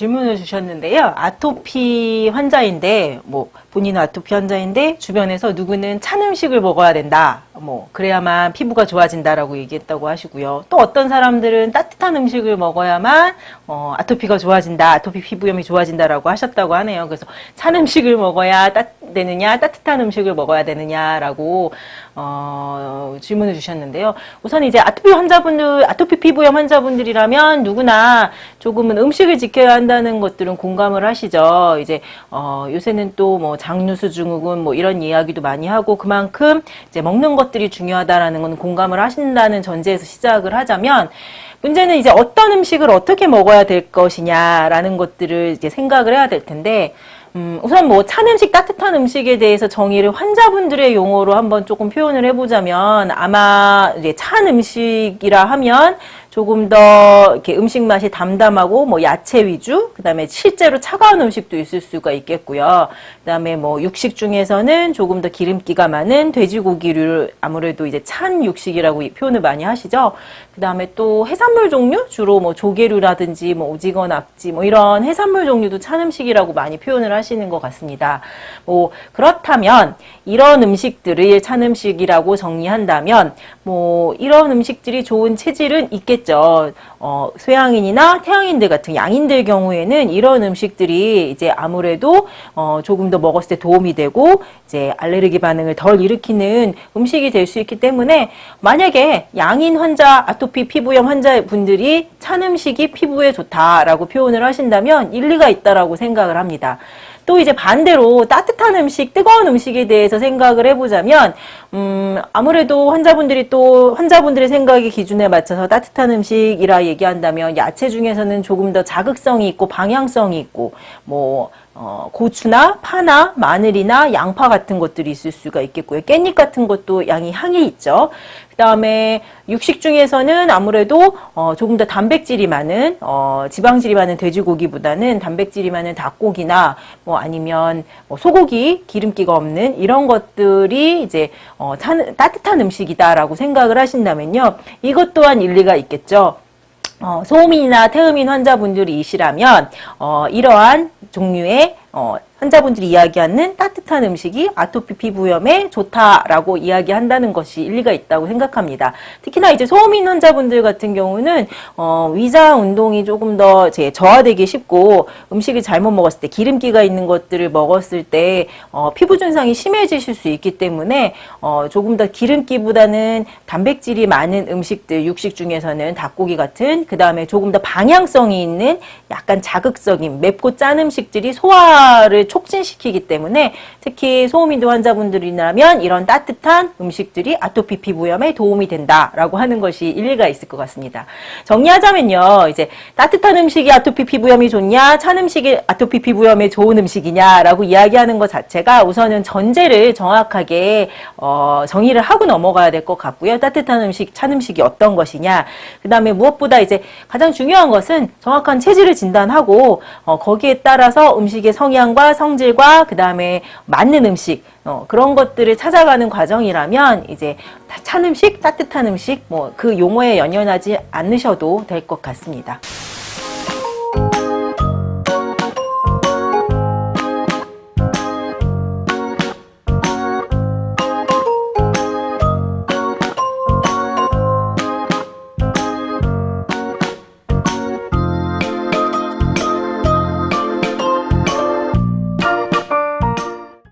질문을 주셨는데요. 아토피 환자인데, 뭐, 본인은 아토피 환자인데, 주변에서 누구는 찬 음식을 먹어야 된다. 뭐, 그래야만 피부가 좋아진다라고 얘기했다고 하시고요. 또 어떤 사람들은 따뜻한 음식을 먹어야만, 어, 아토피가 좋아진다. 아토피 피부염이 좋아진다라고 하셨다고 하네요. 그래서 찬 음식을 먹어야 따, 되느냐, 따뜻한 음식을 먹어야 되느냐라고, 어, 질문을 주셨는데요. 우선 이제 아토피 환자분들, 아토피 피부염 환자분들이라면 누구나 조금은 음식을 지켜야 한다는 것들은 공감을 하시죠. 이제, 어, 요새는 또 뭐 장누수 증후군 뭐 이런 이야기도 많이 하고 그만큼 이제 먹는 것 들이 중요하다라는 건 공감을 하신다는 전제에서 시작을 하자면 문제는 이제 어떤 음식을 어떻게 먹어야 될 것이냐라는 것들을 이제 생각을 해야 될 텐데, 음, 우선 뭐 찬 음식, 따뜻한 음식에 대해서 정의를 환자분들의 용어로 한번 조금 표현을 해보자면 아마 이제 찬 음식이라 하면 조금 더 이렇게 음식 맛이 담담하고 뭐 야채 위주, 그다음에 실제로 차가운 음식도 있을 수가 있겠고요. 그다음에 뭐 육식 중에서는 조금 더 기름기가 많은 돼지고기를 아무래도 이제 찬 육식이라고 이 표현을 많이 하시죠. 그다음에 또 해산물 종류 주로 뭐 조개류라든지 뭐 오징어, 낙지 뭐 이런 해산물 종류도 찬 음식이라고 많이 표현을 하시는 것 같습니다. 뭐 그렇다면 이런 음식들을 찬 음식이라고 정의한다면 뭐 이런 음식들이 좋은 체질은 있겠 죠. 어, 소양인이나 태양인들 같은 양인들 경우에는 이런 음식들이 이제 아무래도 어, 조금 더 먹었을 때 도움이 되고 이제 알레르기 반응을 덜 일으키는 음식이 될 수 있기 때문에 만약에 양인 환자, 아토피 피부염 환자분들이 찬 음식이 피부에 좋다라고 표현을 하신다면 일리가 있다라고 생각을 합니다. 또 이제 반대로 따뜻한 음식, 뜨거운 음식에 대해서 생각을 해보자면, 음, 아무래도 환자분들이 또 환자분들의 생각의 기준에 맞춰서 따뜻한 음식이라 얘기한다면 야채 중에서는 조금 더 자극성이 있고 방향성이 있고, 뭐, 어, 고추나 파나 마늘이나 양파 같은 것들이 있을 수가 있겠고요. 깻잎 같은 것도 양이 향이 있죠. 그 다음에 육식 중에서는 아무래도 어, 조금 더 단백질이 많은 어, 지방질이 많은 돼지고기보다는 단백질이 많은 닭고기나 뭐 아니면 뭐 소고기 기름기가 없는 이런 것들이 이제 어, 찬, 따뜻한 음식이다라고 생각을 하신다면요. 이것 또한 일리가 있겠죠. 어, 소음인이나 태음인 환자분들이시라면 어, 이러한 종류의 어, 환자분들이 이야기하는 따뜻한 음식이 아토피 피부염에 좋다라고 이야기한다는 것이 일리가 있다고 생각합니다. 특히나 이제 소음인 환자분들 같은 경우는 어, 위장 운동이 조금 더 이제 저하되기 쉽고 음식을 잘못 먹었을 때 기름기가 있는 것들을 먹었을 때 어, 피부 증상이 심해지실 수 있기 때문에 어, 조금 더 기름기보다는 단백질이 많은 음식들 육식 중에서는 닭고기 같은 그 다음에 조금 더 방향성이 있는 약간 자극적인 맵고 짠 음식들이 소화 를 촉진시키기 때문에 특히 소음인도 환자분들이라면 이런 따뜻한 음식들이 아토피 피부염에 도움이 된다라고 하는 것이 일리가 있을 것 같습니다. 정리하자면요, 이제 따뜻한 음식이 아토피 피부염이 좋냐, 찬 음식이 아토피 피부염에 좋은 음식이냐라고 이야기하는 것 자체가 우선은 전제를 정확하게 어, 정의를 하고 넘어가야 될 것 같고요. 따뜻한 음식, 찬 음식이 어떤 것이냐, 그 다음에 무엇보다 이제 가장 중요한 것은 정확한 체질을 진단하고 어, 거기에 따라서 음식의 성향과 성질과 그 다음에 맞는 음식 어, 그런 것들을 찾아가는 과정이라면 이제 찬 음식, 따뜻한 음식 뭐 그 용어에 연연하지 않으셔도 될 것 같습니다.